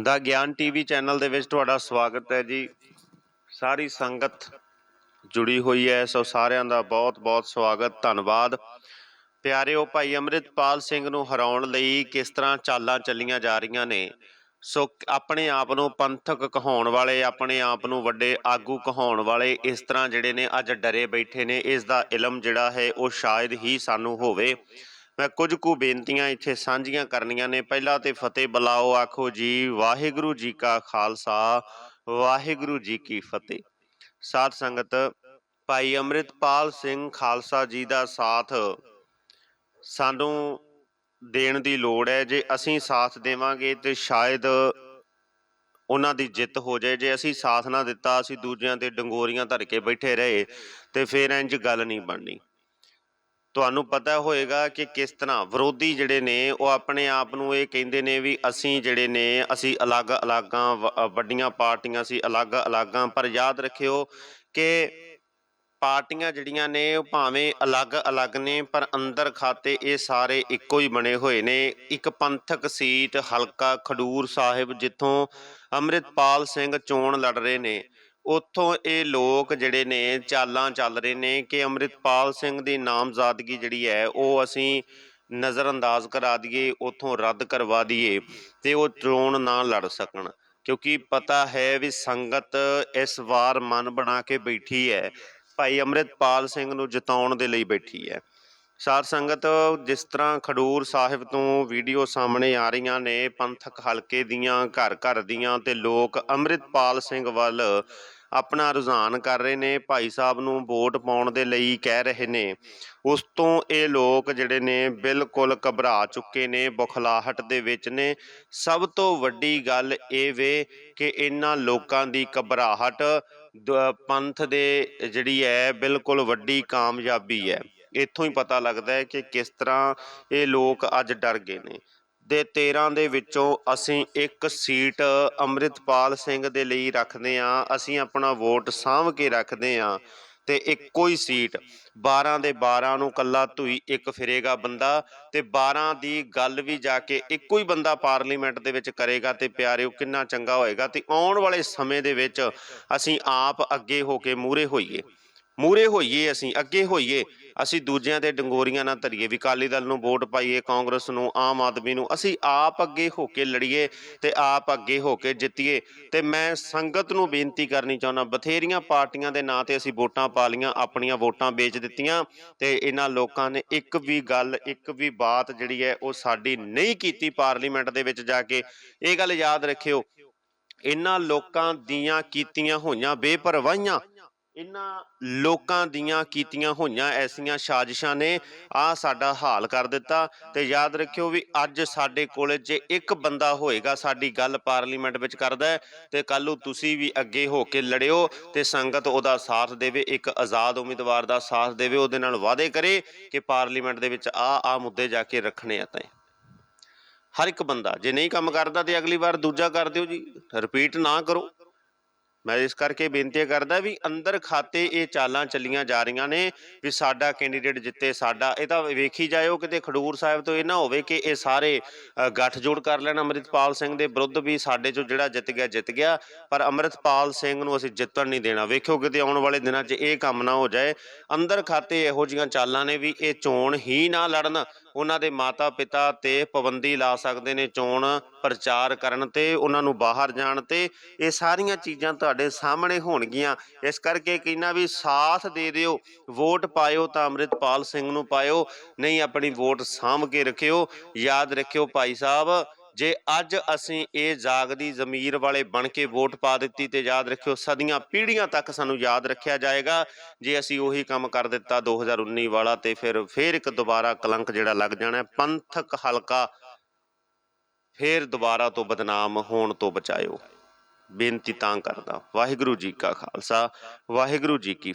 ਦਾ ਗਿਆਨ TV channel ਦੇ ਵਿੱਚ ਤੁਹਾਡਾ ਸਵਾਗਤ ਹੈ ਜੀ। ਸਾਰੀ ਸੰਗਤ ਜੁੜੀ ਹੋਈ ਹੈ, ਸੋ ਸਾਰਿਆਂ ਦਾ ਬਹੁਤ-ਬਹੁਤ ਸਵਾਗਤ, ਧੰਨਵਾਦ। ਪਿਆਰਿਓ ਭਾਈ ਅੰਮ੍ਰਿਤਪਾਲ ਸਿੰਘ ਨੂੰ ਹਰਾਉਣ ਲਈ ਕਿਸ ਤਰ੍ਹਾਂ ਚਾਲਾਂ ਚੱਲੀਆਂ ਜਾ ਰਹੀਆਂ ਨੇ? ਸੋ ਆਪਣੇ ਆਪ ਨੂੰ ਪੰਥਕ ਕਹਾਉਣ ਵਾਲੇ, ਆਪਣੇ ਆਪ ਨੂੰ ਵੱਡੇ ਆਗੂ ਕਹਾਉਣ ਵਾਲੇ ਇਸ ਤਰ੍ਹਾਂ ਜਿਹੜੇ ਨੇ ਅੱਜ ਡਰੇ ਬੈਠੇ ਨੇ। ਇਸ ਦਾ ਇਲਮ ਜਿਹੜਾ ਹੈ, ਉਹ ਸ਼ਾਇਦ ਹੀ ਸਾਨੂੰ ਹੋਵੇ। ਮੈਂ ਕੁਝ ਕੁ ਬੇਨਤੀਆਂ ਇੱਥੇ ਸਾਂਝੀਆਂ ਕਰਨੀਆਂ ਨੇ। ਪਹਿਲਾਂ ਤੇ ਫਤਿਹ ਬੁਲਾਓ, ਆਖੋ ਜੀ, ਵਾਹਿਗੁਰੂ ਜੀ ਕਾ ਖਾਲਸਾ, ਵਾਹਿਗੁਰੂ ਜੀ ਕੀ ਫਤਿਹ। ਸਾਧ ਸੰਗਤ, ਭਾਈ ਅੰਮ੍ਰਿਤਪਾਲ ਸਿੰਘ ਖਾਲਸਾ ਜੀ ਦਾ ਸਾਥ ਸਾਨੂੰ ਦੇਣ ਦੀ ਲੋੜ ਹੈ। ਜੇ ਅਸੀਂ ਸਾਥ ਦੇਵਾਂਗੇ ਤੇ ਸ਼ਾਇਦ ਉਹਨਾਂ ਦੀ ਜਿੱਤ ਹੋ ਜਾਏ। ਜੇ ਅਸੀਂ ਸਾਥ ਨਾ ਦਿੱਤਾ, ਅਸੀਂ ਦੂਜਿਆਂ ਤੇ ਡੰਗੋਰੀਆਂ ਧਰ ਕੇ ਬੈਠੇ ਰਹੇ ਤੇ ਫਿਰ ਇੰਜ ਗੱਲ ਨਹੀਂ ਬਣਨੀ। ਤੁਹਾਨੂੰ ਪਤਾ ਹੋਏਗਾ ਕਿ ਕਿਸ ਤਰ੍ਹਾਂ ਵਿਰੋਧੀ ਜਿਹੜੇ ਨੇ, ਉਹ ਆਪਣੇ ਆਪ ਨੂੰ ਇਹ ਕਹਿੰਦੇ ਨੇ ਵੀ ਅਸੀਂ ਜਿਹੜੇ ਨੇ, ਅਸੀਂ ਅਲੱਗ-ਅਲੱਗਾਂ ਵ- ਵੱਡੀਆਂ ਪਾਰਟੀਆਂ ਸੀ, ਅਲੱਗ-ਅਲੱਗਾਂ। ਪਰ ਯਾਦ ਰੱਖਿਓ ਕਿ ਪਾਰਟੀਆਂ ਜਿਹੜੀਆਂ ਨੇ, ਉਹ ਭਾਵੇਂ ਅਲੱਗ-ਅਲੱਗ ਨੇ, ਪਰ ਅੰਦਰ ਖਾਤੇ ਇਹ ਸਾਰੇ ਇੱਕੋ ਹੀ ਬਣੇ ਹੋਏ ਨੇ। ਇੱਕ ਪੰਥਕ ਸੀਟ ਹਲਕਾ ਖਡੂਰ ਸਾਹਿਬ ਜਿੱਥੋਂ ਅੰਮ੍ਰਿਤਪਾਲ ਸਿੰਘ ਚੋਣ ਲੜ ਰਹੇ ਨੇ। ਉੱਥੋਂ ਇਹ ਲੋਕ ਜਿਹੜੇ ਨੇ ਚਾਲਾਂ ਚੱਲ ਰਹੇ ਨੇ ਕਿ ਅੰਮ੍ਰਿਤਪਾਲ ਸਿੰਘ ਦੀ ਨਾਮਜ਼ਦਗੀ ਜਿਹੜੀ ਹੈ, ਉਹ ਅਸੀਂ ਨਜ਼ਰਅੰਦਾਜ਼ ਕਰਾ ਦਈਏ, ਉੱਥੋਂ ਰੱਦ ਕਰਵਾ ਦਈਏ ਤੇ ਉਹ ਚੋਣ ਨਾ ਲੜ ਸਕਣ। ਕਿਉਂਕਿ ਪਤਾ ਹੈ ਵੀ ਸੰਗਤ ਇਸ ਵਾਰ ਮਨ ਬਣਾ ਕੇ ਬੈਠੀ ਹੈ। ਭਾਈ ਅੰਮ੍ਰਿਤਪਾਲ ਸਿੰਘ ਨੂੰ ਜਿਤਾਉਣ ਦੇ ਲਈ ਬੈਠੀ ਹੈ। ਸਾਧ ਸੰਗਤ, ਜਿਸ ਤਰ੍ਹਾਂ ਖਡੂਰ ਸਾਹਿਬ ਤੋਂ ਵੀਡੀਓ ਸਾਹਮਣੇ ਆ ਰਹੀਆਂ ਨੇ, ਪੰਥਕ ਹਲਕੇ ਦੀਆਂ, ਘਰ ਘਰ ਦੀਆਂ ਤੇ ਲੋਕ ਅੰਮ੍ਰਿਤਪਾਲ ਸਿੰਘ ਵੱਲ ਆਪਣਾ ਰੁਝਾਨ ਕਰ ਰਹੇ ਨੇ। ਭਾਈ ਸਾਹਿਬ ਨੂੰ ਵੋਟ ਪਾਉਣ ਦੇ ਲਈ ਕਹਿ ਰਹੇ ਨੇ। ਉਸ ਤੋਂ ਇਹ ਲੋਕ ਜਿਹੜੇ ਨੇ ਬਿਲਕੁਲ ਘਬਰਾ ਚੁੱਕੇ ਨੇ, ਬੁਖਲਾਹਟ ਦੇ ਵਿੱਚ ਨੇ। ਸਭ ਤੋਂ ਵੱਡੀ ਗੱਲ ਇਹ ਵੇ ਕਿ ਇਹਨਾਂ ਲੋਕਾਂ ਦੀ ਘਬਰਾਹਟ, ਦ- ਪੰਥ ਦੇ ਜਿਹੜੀ ਹੈ, ਬਿਲਕੁਲ ਵੱਡੀ ਕਾਮਯਾਬੀ ਹੈ। ਇੱਥੋਂ ਹੀ ਪਤਾ ਲੱਗਦਾ ਹੈ ਕਿ ਕਿਸ ਤਰ੍ਹਾਂ ਇਹ ਲੋਕ ਅੱਜ ਡਰ ਗਏ ਨੇ। ਦੇ 13 ਦੇ ਵਿੱਚੋਂ ਅਸੀਂ ਇੱਕ ਸੀਟ ਅੰਮ੍ਰਿਤਪਾਲ ਸਿੰਘ ਦੇ ਲਈ ਰੱਖਦੇ ਹਾਂ। ਅਸੀਂ ਆਪਣਾ ਵੋਟ ਸਾਂਭ ਕੇ ਰੱਖਦੇ ਹਾਂ ਤੇ ਇੱਕੋ ਹੀ ਸੀਟ। 12 ਦੇ 12 ਨੂੰ ਕੱਲਾ ਧੂਈ ਇੱਕ ਫਿਰੇਗਾ ਬੰਦਾ ਤੇ 12 ਦੀ ਗੱਲ ਵੀ ਜਾ ਕੇ ਇੱਕੋ ਹੀ ਬੰਦਾ ਪਾਰਲੀਮੈਂਟ ਦੇ ਵਿੱਚ ਕਰੇਗਾ ਤੇ ਪਿਆਰਿਓ ਕਿੰਨਾ ਚੰਗਾ ਹੋਏਗਾ। ਤੇ ਆਉਣ ਵਾਲੇ ਸਮੇਂ ਦੇ ਵਿੱਚ ਅਸੀਂ ਆਪ ਅੱਗੇ ਹੋ ਕੇ ਮੂਰੇ ਹੋਈਏ। ਮੂਰੇ ਹੋਈਏ ਅਸੀਂ, ਅੱਗੇ ਹੋਈਏ, ਅਸੀਂ ਦੂਜਿਆਂ ਦੇ ਡੰਗੋਰੀਆਂ ਨਾ ਧਰੀਏ, ਵੀ ਅਕਾਲੀ ਦਲ ਨੂੰ ਵੋਟ ਪਾਈਏ, ਕਾਂਗਰਸ ਨੂੰ, ਆਮ ਆਦਮੀ ਨੂੰ, ਅਸੀਂ ਆਪ ਅੱਗੇ ਹੋ ਕੇ ਲੜੀਏ ਤੇ ਆਪ ਅੱਗੇ ਹੋ ਕੇ ਜਿੱਤੀਏ। ਤੇ ਮੈਂ ਸੰਗਤ ਨੂੰ ਬੇਨਤੀ ਕਰਨੀ ਚਾਹੁੰਦਾ, ਬਥੇਰੀਆਂ ਪਾਰਟੀਆਂ ਦੇ ਨਾਂ ਤੇ ਅਸੀਂ ਵੋਟਾਂ ਪਾ ਲੀਆਂ ਆਪਣੀਆਂ ਵੋਟਾਂ ਵੇਚ ਦਿੱਤੀਆਂ ਤੇ ਇਹਨਾਂ ਲੋਕਾਂ ਨੇ ਇੱਕ ਵੀ ਗੱਲ, ਇੱਕ ਵੀ ਬਾਤ ਜਿਹੜੀ ਹੈ ਉਹ ਸਾਡੀ ਨਹੀਂ ਕੀਤੀ ਪਾਰਲੀਮੈਂਟ ਦੇ ਵਿੱਚ ਜਾ ਕੇ। ਇਹ ਗੱਲ ਯਾਦ ਰੱਖਿਓ, ਇਹਨਾਂ ਲੋਕਾਂ ਦੀਆਂ ਕੀਤੀਆਂ ਹੋਈਆਂ ਬੇਪਰਵਾਹੀਆਂ ਇਹਨਾਂ ਲੋਕਾਂ ਦੀਆਂ ਕੀਤੀਆਂ ਹੋਈਆਂ ਐਸੀਆਂ ਸਾਜ਼ਿਸ਼ਾਂ ਨੇ ਆ ਸਾਡਾ ਹਾਲ ਕਰ ਦਿੱਤਾ ਤੇ ਯਾਦ ਰੱਖਿਓ ਵੀ ਅੱਜ ਸਾਡੇ ਕੋਲ ਜੇ ਇੱਕ ਬੰਦਾ ਹੋਏਗਾ ਸਾਡੀ ਗੱਲ ਪਾਰਲੀਮੈਂਟ ਵਿੱਚ ਕਰਦਾ ਹੈ, ਤੇ ਕੱਲ ਨੂੰ ਤੁਸੀਂ ਵੀ ਅੱਗੇ ਹੋ ਕੇ ਲੜਿਓ ਤੇ ਸੰਗਤ ਉਹਦਾ ਸਾਥ ਦੇਵੇ ਇੱਕ ਆਜ਼ਾਦ ਉਮੀਦਵਾਰ ਦਾ ਸਾਥ ਦੇਵੇ ਉਹਦੇ ਨਾਲ ਵਾਅਦੇ ਕਰੇ ਕਿ ਪਾਰਲੀਮੈਂਟ ਦੇ ਵਿੱਚ ਆ ਆ ਮੁੱਦੇ ਜਾ ਕੇ ਰੱਖਣੇ ਆ ਤਾਂ। ਹਰ ਇੱਕ ਬੰਦਾ ਜੇ ਨਹੀਂ ਕੰਮ ਕਰਦਾ ਤੇ ਅਗਲੀ ਵਾਰ ਦੂਜਾ ਕਰ ਦਿਓ ਜੀ ਰਿਪੀਟ ਨਾ ਕਰੋ। ਮੈਂ ਇਸ ਕਰਕੇ ਬੇਨਤੀ ਕਰਦਾ ਵੀ ਅੰਦਰ ਖਾਤੇ ਇਹ ਚਾਲਾਂ ਚੱਲੀਆਂ ਜਾ ਰਹੀਆਂ ਨੇ ਵੀ ਸਾਡਾ ਕੈਂਡੀਡੇਟ ਜਿੱਤੇ ਸਾਡਾ। ਇਹ ਤਾਂ ਵੇਖੀ ਜਾਇਓ ਕਿਤੇ ਖਡੂਰ ਸਾਹਿਬ ਤੋਂ ਇਹ ਨਾ ਹੋਵੇ ਕਿ ਇਹ ਸਾਰੇ ਅ, ਗੱਠਜੋੜ ਕਰ ਲੈਣ। ਅੰਮ੍ਰਿਤਪਾਲ ਸਿੰਘ ਦੇ ਵਿਰੁੱਧ ਵੀ ਸਾਡੇ ਚੋਂ ਜਿਹੜਾ ਜਿੱਤ ਗਿਆ ਜਿੱਤ ਗਿਆ। ਪਰ ਅੰਮ੍ਰਿਤਪਾਲ ਸਿੰਘ ਨੂੰ ਅਸੀਂ ਜਿੱਤਣ ਨਹੀਂ ਦੇਣਾ। ਵੇਖਿਓ ਕਿਤੇ ਆਉਣ ਵਾਲੇ ਦਿਨਾਂ 'ਚ ਇਹ ਕੰਮ ਨਾ ਹੋ ਜਾਏ। ਅੰਦਰ ਖਾਤੇ ਇਹੋ ਜੀਆਂ ਚਾਲਾਂ ਨੇ ਵੀ ਇਹ ਚੋਣ ਹੀ ਨਾ ਲੜਨ। ਉਹਨਾਂ ਦੇ ਮਾਤਾ ਪਿਤਾ ਤੇ ਪਾਬੰਦੀ ਲਾ ਸਕਦੇ ਨੇ ਚੋਣ ਪ੍ਰਚਾਰ ਕਰਨ ਤੇ ਉਹਨਾਂ ਨੂੰ ਬਾਹਰ ਜਾਣ ਤੇ। ਇਹ ਸਾਰੀਆਂ ਚੀਜ਼ਾਂ ਤਾਂ ਤੁਹਾਡੇ ਸਾਹਮਣੇ ਹੋਣਗੀਆਂ। ਇਸ ਕਰਕੇ ਕਹਿੰਨਾ ਵੀ ਸਾਥ ਦੇ ਦਿਓ। ਵੋਟ ਪਾਇਓ ਤਾਂ ਅੰਮ੍ਰਿਤਪਾਲ ਸਿੰਘ ਨੂੰ ਪਾਇਓ। ਨਹੀਂ ਆਪਣੀ ਵੋਟ ਸਾਂਭ ਕੇ ਰੱਖਿਓ। ਯਾਦ ਰੱਖਿਓ ਭਾਈ ਸਾਹਿਬ, ਜੇ ਅੱਜ ਅਸੀਂ ਇਹ ਜਾਗਦੀ ਜ਼ਮੀਰ ਵਾਲੇ ਬਣ ਕੇ ਵੋਟ ਪਾ ਦਿੱਤੀ ਤੇ ਯਾਦ ਰੱਖਿਓ ਸਦੀਆਂ ਪੀੜ੍ਹੀਆਂ ਤੱਕ ਸਾਨੂੰ ਯਾਦ ਰੱਖਿਆ ਜਾਏਗਾ। ਜੇ ਅਸੀਂ ਉਹੀ ਕੰਮ ਕਰ ਦਿੱਤਾ 2019 ਵਾਲਾ ਤੇ ਫਿਰ ਫੇਰ ਇੱਕ ਦੁਬਾਰਾ ਕਲੰਕ ਜਿਹੜਾ ਲੱਗ ਜਾਣਾ ਪੰਥਕ ਹਲਕਾ ਫੇਰ ਦੁਬਾਰਾ ਤੋਂ ਬਦਨਾਮ ਹੋਣ ਤੋਂ ਬਚਾਇਓ। ਬੇਨਤੀ ਤਾਂ ਕਰਦਾ। ਵਾਹਿਗੁਰੂ ਜੀ ਕਾ ਖਾਲਸਾ ਵਾਹਿਗੁਰੂ ਜੀ ਕੀ